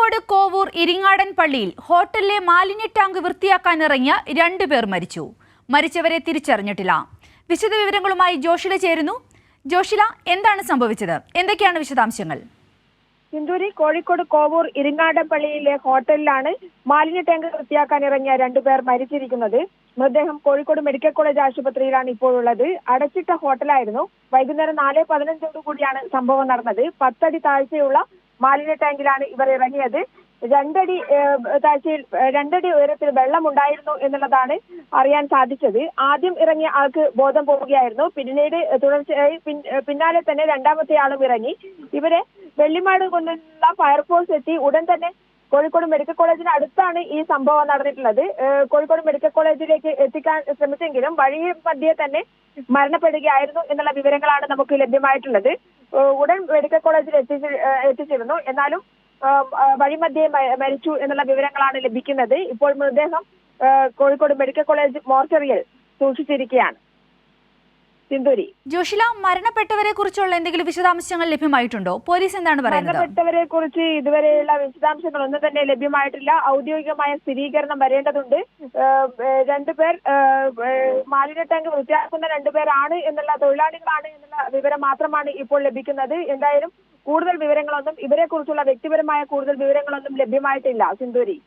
കോഴിക്കോട് കോവൂർ ഇരിങ്ങാടൻ പള്ളിയിൽ ഹോട്ടലിലെ മാലിന്യ ടാങ്ക് വൃത്തിയാക്കാനിറങ്ങിയ രണ്ടുപേർ മരിച്ചു. മരിച്ചവരെ തിരിച്ചറിഞ്ഞിട്ടില്ല. വിശദവിവരങ്ങളുമായി ജോഷില ചേരുന്നു. ജോഷില എന്താണ് സംഭവിച്ചത്? എന്തൊക്കെയാണ് വിശദാംശങ്ങൾ? സിന്ദൂരി കോഴിക്കോട് കോവൂർ ഇരിങ്ങാടൻ പള്ളിയിലെ ഹോട്ടലിലാണ് മാലിന്യ ടാങ്ക് വൃത്തിയാക്കാൻ ഇറങ്ങിയ രണ്ടുപേർ മരിച്ചിരിക്കുന്നത്. മൃതദേഹം കോഴിക്കോട് മെഡിക്കൽ കോളേജ് ആശുപത്രിയിലാണ് ഇപ്പോഴുള്ളത്. അടച്ചിട്ട ഹോട്ടലായിരുന്നു. വൈകുന്നേരം നാല് പതിനഞ്ചോടു കൂടിയാണ് സംഭവം നടന്നത്. പത്തടി താഴ്ചയുള്ള മാലിന്യ ടാങ്കിലാണ് ഇവർ ഇറങ്ങിയത്. രണ്ടടി താഴ്ചയിൽ രണ്ടടി ഉയരത്തിൽ വെള്ളം ഉണ്ടായിരുന്നു എന്നുള്ളതാണ് അറിയാൻ സാധിച്ചത്. ആദ്യം ഇറങ്ങിയ ആൾക്ക് ബോധം പോവുകയായിരുന്നു. പിന്നീട് തുടർച്ചയായി പിന്നാലെ തന്നെ രണ്ടാമത്തെ ആളും ഇറങ്ങി. ഇവരെ വെള്ളിമാട് കൊണ്ടുള്ള ഫയർഫോഴ്സ് എത്തി. ഉടൻ തന്നെ കോഴിക്കോട് മെഡിക്കൽ കോളേജിന് അടുത്താണ് ഈ സംഭവം നടന്നിട്ടുള്ളത്. കോഴിക്കോട് മെഡിക്കൽ കോളേജിലേക്ക് എത്തിക്കാൻ ശ്രമിച്ചെങ്കിലും വഴി മധ്യേ തന്നെ മരണപ്പെടുകയായിരുന്നു എന്നുള്ള വിവരങ്ങളാണ് നമുക്ക് ലഭ്യമായിട്ടുള്ളത്. ഉടൻ മെഡിക്കൽ കോളേജിൽ എത്തിച്ച് എത്തിച്ചിരുന്നു. എന്നാലും വഴിമധ്യേ മരിച്ചു എന്നുള്ള വിവരങ്ങളാണ് ലഭിക്കുന്നത്. ഇപ്പോൾ മൃതദേഹം കോഴിക്കോട് മെഡിക്കൽ കോളേജ് മോർച്ചറിയിൽ സൂക്ഷിച്ചിരിക്കുകയാണ്. സിന്ദൂരി. ജോഷില മരണപ്പെട്ടവരെ കുറിച്ചുള്ള എന്തെങ്കിലും വിശദാംശങ്ങൾ ലഭ്യമായിട്ടുണ്ടോ? പോലീസ് എന്താണ് പറയുന്നത്? മരണപ്പെട്ടവരെ കുറിച്ച് ഇതുവരെയുള്ള വിശദാംശങ്ങൾ ഒന്നും തന്നെ ലഭ്യമായിട്ടില്ല. ഔദ്യോഗികമായ സ്ഥിരീകരണം വരേണ്ടതുണ്ട്. രണ്ടുപേർ മാലിന്യ ടാങ്ക് വൃത്തിയാക്കുന്ന രണ്ടുപേരാണ് എന്നുള്ള തൊഴിലാളികളാണ് എന്നുള്ള വിവരം മാത്രമാണ് ഇപ്പോൾ ലഭിക്കുന്നത്. എന്തായാലും കൂടുതൽ വിവരങ്ങളൊന്നും ഇവരെ കുറിച്ചുള്ള വ്യക്തിപരമായ കൂടുതൽ വിവരങ്ങളൊന്നും ലഭ്യമായിട്ടില്ല. സിന്ദൂരി.